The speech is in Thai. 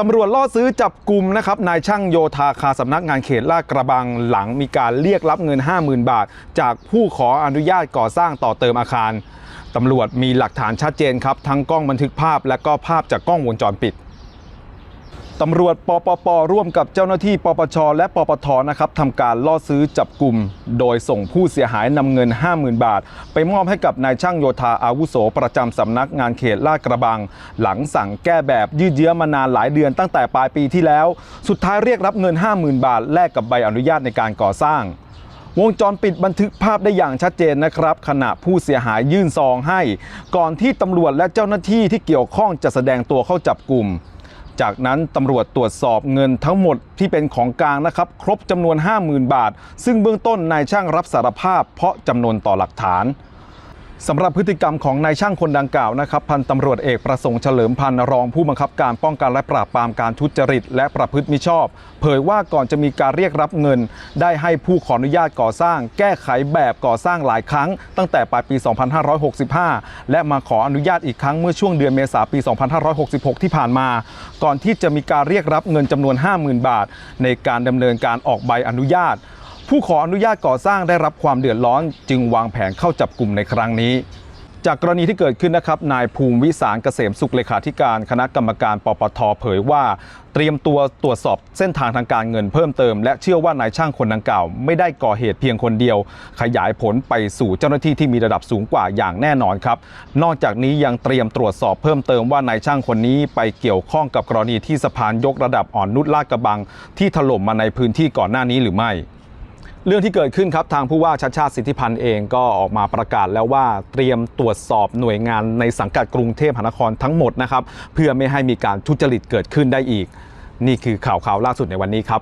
ตำรวจล่อซื้อจับกลุ่มนะครับนายช่างโยธาคาสำนักงานเขตลาดกระบังหลังมีการเรียกรับเงิน 50,000 บาท จากผู้ขออนุญาตก่อสร้างต่อเติมอาคารตำรวจมีหลักฐานชัดเจนครับ ทั้งกล้องบันทึกภาพและก็ภาพจากกล้องวงจรปิด ตำรวจปปปร่วมกับเจ้าหน้าที่ปปช และปปทนะครับทำการล่อซื้อจับกลุ่ม โดยส่งผู้เสียหายนำเงิน 50,000 บาท ไปมอบให้กับนายช่างโยธาอาวุโส ประจำสำนักงานเขตลาดกระบัง หลังสั่งแก้แบบยืดเยื้อมานานหลายเดือนตั้งแต่ปลายปีที่แล้ว สุดท้ายเรียกรับเงิน 50,000 บาท แลกกับใบอนุญาตในการก่อสร้างวงจรปิดบันทึกภาพได้อย่างชัดเจนนะครับ ขณะผู้เสียหายยื่นซองให้ ก่อนที่ตำรวจและเจ้าหน้าที่ที่เกี่ยวข้องจะแสดงตัวเข้าจับกลุ่ม จากนั้นตำรวจตรวจสอบเงินทั้งหมดที่เป็นของกลางนะครับ ครบจำนวน 50,000 บาท ซึ่งเบื้องต้นนายช่างรับสารภาพเพราะจำนวนต่อหลักฐาน สำหรับพฤติกรรมของนายช่างคนดังกล่าวนะครับพันตำรวจเอกประสงค์เฉลิมพันธ์รองผู้บังคับการป้องกันและปราบปรามการทุจริต และประพฤติมิชอบ เผยว่าก่อนจะมีการเรียกรับเงิน ได้ให้ผู้ขออนุญาตก่อสร้าง แก้ไขแบบก่อสร้างหลายครั้ง ตั้งแต่ปลายปี 2565 และมาขออนุญาตอีกครั้งเมื่อช่วงเดือนเมษาปี 2566 ที่ผ่านมา ก่อนที่จะมีการเรียกรับเงินจำนวน 50,000 บาท ในการดำเนินการออกใบอนุญาต ผู้ขออนุญาตก่อสร้างได้รับความเดือดร้อน จึงวางแผนเข้าจับกลุ่มในครั้งนี้ จากกรณีที่เกิดขึ้นนะครับนายภูมิวิสารเกษมสุขเลขาธิการคณะกรรมการปปทเผยว่า เตรียมตัวตรวจสอบเส้นทางทางการเงินเพิ่มเติม และเชื่อว่านายช่างคนดังกล่าว ไม่ได้ก่อเหตุเพียงคนเดียว ขยายผลไปสู่เจ้าหน้าที่ที่มีระดับสูงกว่าอย่างแน่นอนครับนอกจากนี้ยังเตรียมตรวจสอบเพิ่มเติมว่านายช่างคนนี้ไปเกี่ยวข้องกับกรณีที่สะพานยกระดับอ่อนนุชลาดกระบัง ที่ถล่มมาในพื้นที่ก่อนหน้านี้หรือไม่ เรื่องที่เกิดขึ้นครับทางผู้ว่าชัดชาติสิทธิพันธ์เองก็ออกมาประกาศแล้วว่าเตรียมตรวจสอบหน่วยงานในสังกัดกรุงเทพมหานครทั้งหมดนะครับเพื่อไม่ให้มีการทุจริตเกิดขึ้นได้อีก นี่คือข่าวข่าวล่าสุดในวันนี้ครับ